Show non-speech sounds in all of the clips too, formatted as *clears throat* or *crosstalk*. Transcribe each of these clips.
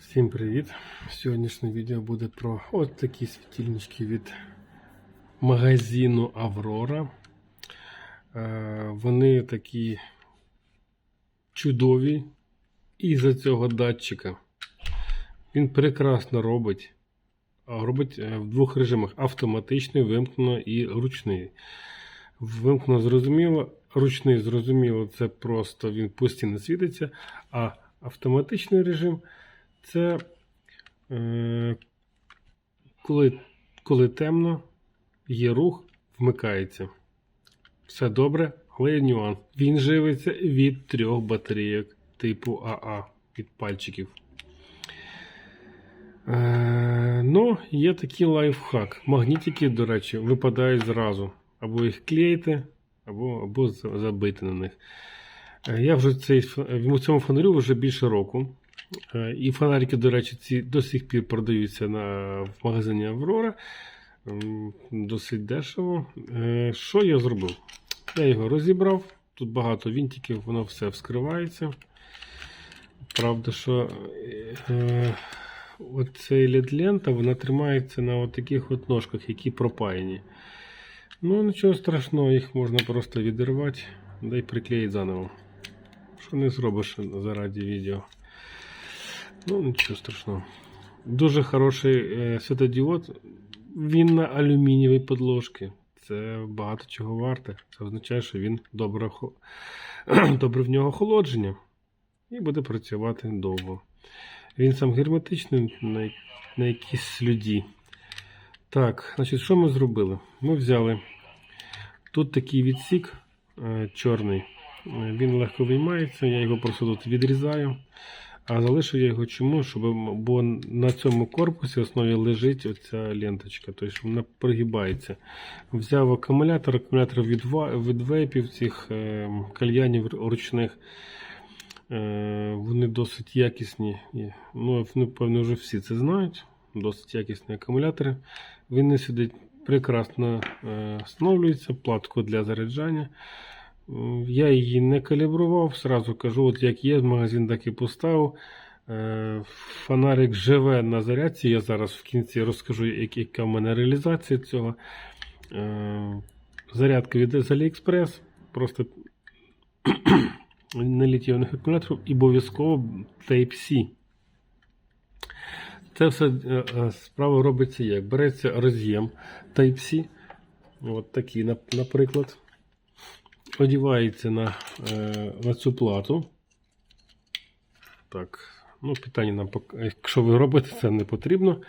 Всім привіт! Сьогоднішнє відео буде про от такі світильнички від магазину Аврора. Е, Вони такі чудові із-за цього датчика. Він прекрасно робить. Робить е, в двох режимах: автоматичний, вимкнено і ручний. Вимкнено зрозуміло, ручний зрозуміло, це просто він постійно світиться, а автоматичний режим це е, коли, коли темно, є рух, вмикається. Все добре, але є нюанс. Він живиться від трьох батарейок типу АА від пальчиків. Е, ну, є такий лайфхак. Магнітики, до речі, випадають зразу. Або їх клеїти, або, або забити на них. Е, Я вже цей, цьому фонарю вже більше року. Е, І фонарики, до речі, ці до сих пір продаються на, в магазині Аврора. Досить дешево. Е, Що я зробив? Я його розібрав. Тут багато вінтиків, воно все вскривається. Правда, що е, оцей LED-лента вона тримається на таких от ножках, які пропаяні. Ну, нічого страшного, їх можна просто відірвати, да й приклеїти заново. Що не зробиш заради відео. Ну, нічого страшного. Дуже хороший е, світодіод. Він на алюмінієвій подложці. Це багато чого варте. Це означає, що він добре, *clears throat* добре в нього охолодження і буде працювати довго. Він сам герметичний на, на якійсь слюді. Так, значить, що ми зробили? Ми взяли тут такий відсік е, чорний. Е, Він легко виймається, я його просто тут відрізаю. А залишив я його чому? Щоб, бо на цьому корпусі основі лежить оця ленточка, тобто вона прогибається. Взяв акумулятор, акумулятор від, від вейпів цих е, кальянів ручних. Е, вони досить якісні. Ну, напевно, вже всі це знають. Досить якісні акумулятори. Він не сидить прекрасно е, встановлюється, платку для заряджання. Я її не калібрував, сразу кажу, от як є, магазин так і поставив. Е, Фонарик живе на зарядці. Я зараз в кінці розкажу, яка в мене реалізація цього. Е, Зарядка від з AliExpress. Просто *clears throat* на літіоних акумуляторів і обов'язково Type-C. Це все е, справа робиться як? Береться роз'єм Type-C. От такий, наприклад. Одівається на, е, на цю плату. Так, ну, питання нам, якщо ви робите, це не потрібно.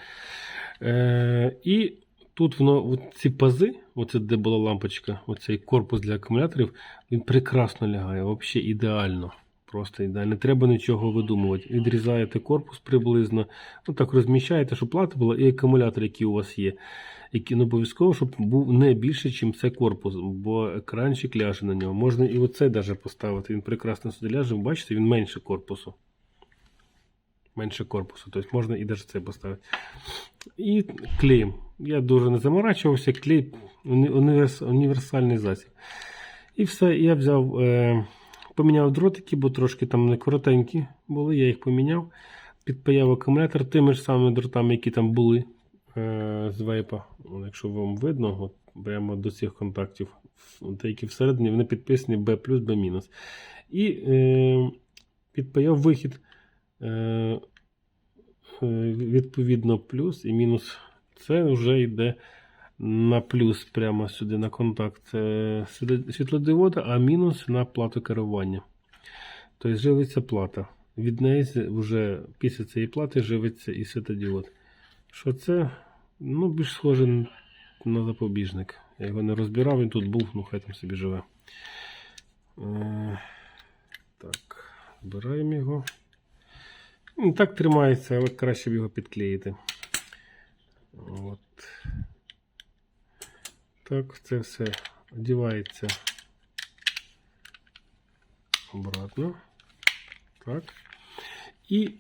Е, і тут воно, ці пази, оце де була лампочка, оцей корпус для акумуляторів, він прекрасно лягає, взагалі ідеально. Просто ідеально. Не треба нічого видумувати. Відрізаєте корпус приблизно, ну так розміщаєте, щоб плата була, і акумулятор, який у вас є. Який ну, обов'язково, щоб був не більше, ніж це корпус, бо екранчик ляже на нього. Можна і оцей даже поставити. Він прекрасно сюди ляже. Бачите, він менше корпусу. Менше корпусу. Тобто можна і навіть це поставити. І клеєм. Я дуже не заморачувався. Клей універс, універсальний засіб. І все, я взяв, е, поміняв дротики, бо трошки там не коротенькі були, я їх поміняв. Підпаяв акумулятор тими ж самими дротами, які там були з вейпа. Якщо вам видно, прямо до цих контактів, які всередині вони підписані B B-. І е, підпаяв вихід. Е, е, відповідно, плюс і мінус. Це вже йде на плюс прямо сюди на контакт Це світлодіода, а мінус на плату керування. Тобто живиться плата. Від неї вже після цієї плати живиться і світодіод. Що це? Ну, більш схоже на запобіжник. Я його не розбирав, він тут був, ну хай там собі живе. Е, так, збираємо його. Він так тримається, але краще б його підклеїти. От. Так, це все одівається обратно. Так. І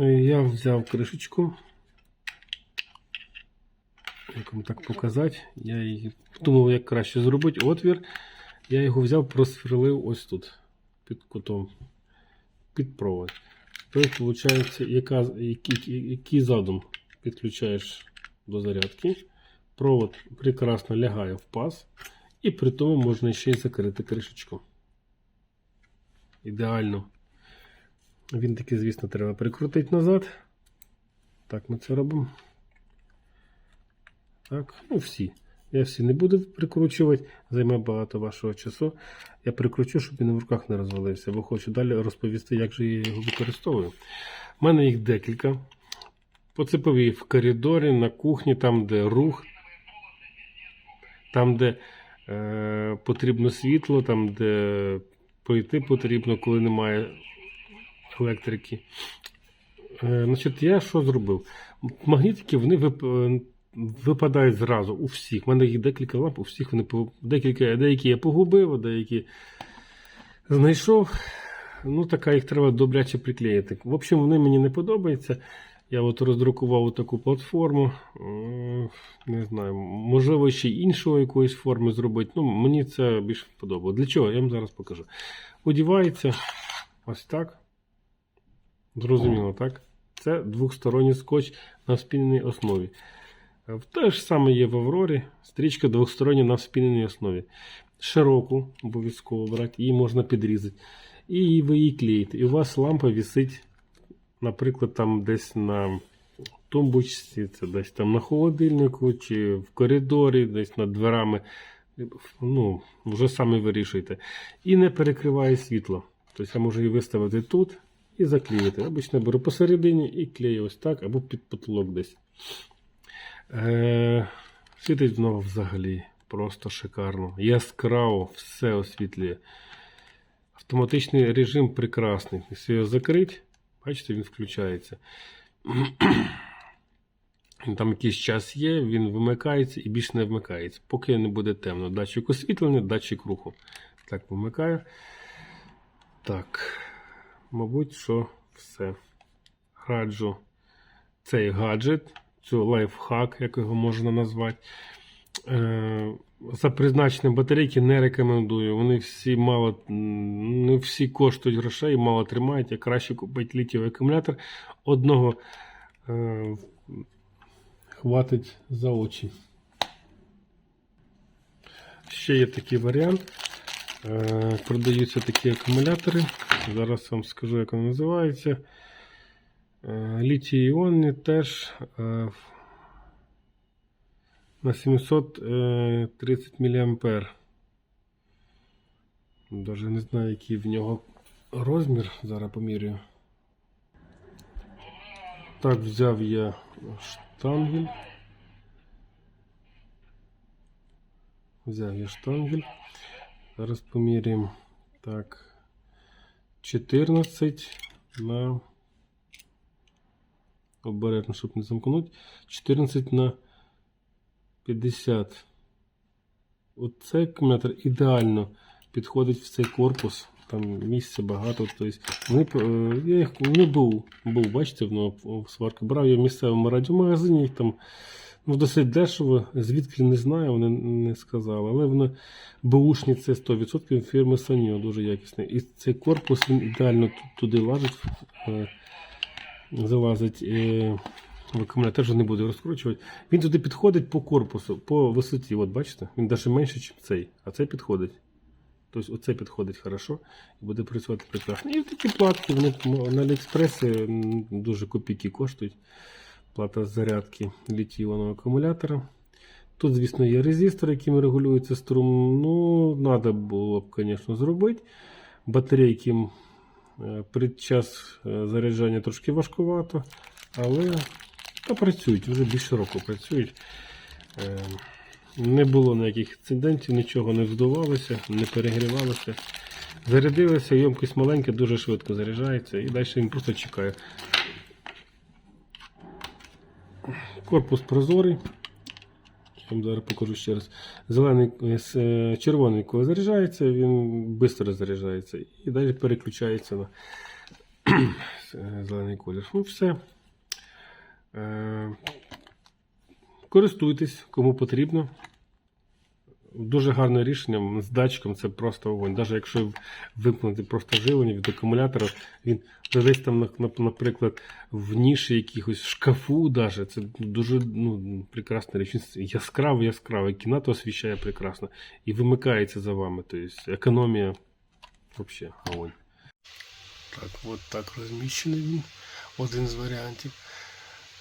е, я взяв кришечку. Як вам так показати? Я її думав, як краще зробити отвір. Я його взяв, просверлив ось тут, під кутом, під провод. Тобто, виходить, яка, який, який задум підключаєш до зарядки. Провод прекрасно лягає в паз, і при тому можна ще й закрити кришечку. Ідеально. Він таки, звісно, треба прикрутити назад. Так, ми це робимо. Так, ну всі. Я всі не буду прикручувати, займе багато вашого часу. Я прикручу, щоб він в руках не розвалився, бо хочу далі розповісти, як же я його використовую. У мене їх декілька. По цеповій в коридорі, на кухні, там, де рух, там, де е, потрібно світло, там, де пройти потрібно, коли немає електрики. Е, значить, я що зробив? Магнітики вони вип... е, випадають зразу у всіх. У мене їх декілька ламп, у всіх вони декілька, деякі я погубив, а деякі знайшов. Ну, така їх треба добряче приклеїти. В общем, вони мені не подобаються. Я от роздрукував таку платформу. Не знаю, можливо, ще іншого якоїсь форми зробити. Ну, мені це більше подобало. Для чого? Я вам зараз покажу. Одівається ось так. Зрозуміло, так? Це двохсторонній скотч на вспіненій основі. Те ж саме є в Аврорі. Стрічка двохстороння на вспіненій основі. Широку обов'язково брати, її можна підрізати. І ви її клеїте. І у вас лампа висить, наприклад, там десь на тумбочці, це десь там на холодильнику, чи в коридорі, десь над дверами. Ну, вже самі вирішуєте. І не перекриває світло. Тобто я можу її виставити тут і заклеїти. Обично беру посередині і клею ось так, або під потолок десь. Е, світить знову взагалі. Просто шикарно. Яскраво, все освітлює. Автоматичний режим прекрасний. Якщо його закрити, бачите, він включається. *clears throat* Там якийсь час є, він вимикається і більше не вмикається. Поки не буде темно. Датчик освітлення, датчик руху. Так, вимикаю. Так. Мабуть, що все. Раджу цей гаджет, цю лайфхак, як його можна назвати. Е, За призначенням батарейки не рекомендую. Вони всі мало не всі коштують грошей, мало тримають. Я краще купити літієвий акумулятор. Одного е, хватить за очі. Ще є такий варіант. Е, Продаються такі акумулятори. Зараз вам скажу, як вони називаються. Е, Літій іонні теж е, на 730 мА. Даже не знаю, який в нього розмір. Зараз помірюю. Так, взяв я штангель. Взяв я штангель. Зараз поміряємо. Так. 14 на. Обережно, щоб не замкнути. 14 на 50. Оцей акумулятор ідеально підходить в цей корпус. Там місця багато. Тобто, вони, е, я їх не був, був, бачите, воно сварки брав я в місцевому радіомагазині, їх там ну, досить дешево, звідки не знаю, вони не сказали. Але воно бушні це 100% фірми Sanyo, дуже якісний. І цей корпус він ідеально туди лазить, е, залазить. е, в акумулятор вже не буду розкручувати. Він туди підходить по корпусу, по висоті. От бачите, він навіть менше, ніж цей, а цей підходить. Тобто оце підходить хорошо і буде працювати прекрасно. І такі платки вони на Аліекспресі дуже копійки коштують. Плата зарядки літій-іонного акумулятора. Тут, звісно, є резистор, яким регулюється струм. Ну, треба було б, звісно, зробити. Батарейки під час е, заряджання трошки важкувато, але та працюють, вже більше року працюють. Е, Не було ніяких інцидентів, нічого не вздувалося, не перегрівалося. Зарядилося, ємкість маленька, дуже швидко заряджається і далі він просто чекає. Корпус прозорий. Зараз покажу ще раз. Зелений, е, е, червоний, коли заряджається, він швидко заряджається і далі переключається на *clears throat* зелений колір. Ну, все. Е, Користуйтесь, кому потрібно. Дуже гарне рішення з датчиком це просто огонь. Навіть якщо вимкнути просто живлення від акумулятора, він десь там, на- на- наприклад, в ніші якихось шкафу, даже, це дуже ну, прекрасна річ. Яскравий, яскравий, кімнату освіщає прекрасно і вимикається за вами. Тобто економія взагалі огонь. Так, от так розміщений він. Один з варіантів.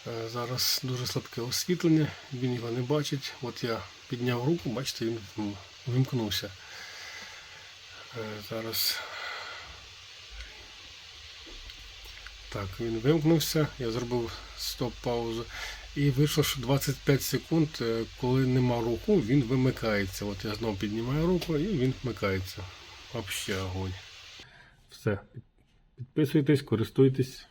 Е, Зараз дуже слабке освітлення, він його не бачить. От я підняв руку, бачите, він вимкнувся. Е, Зараз. Так, він вимкнувся, я зробив стоп-паузу. І вийшло, що 25 секунд, е, коли нема руху, він вимикається. От я знову піднімаю руку і він вмикається. Взагалі огонь. Все. Підписуйтесь, користуйтесь.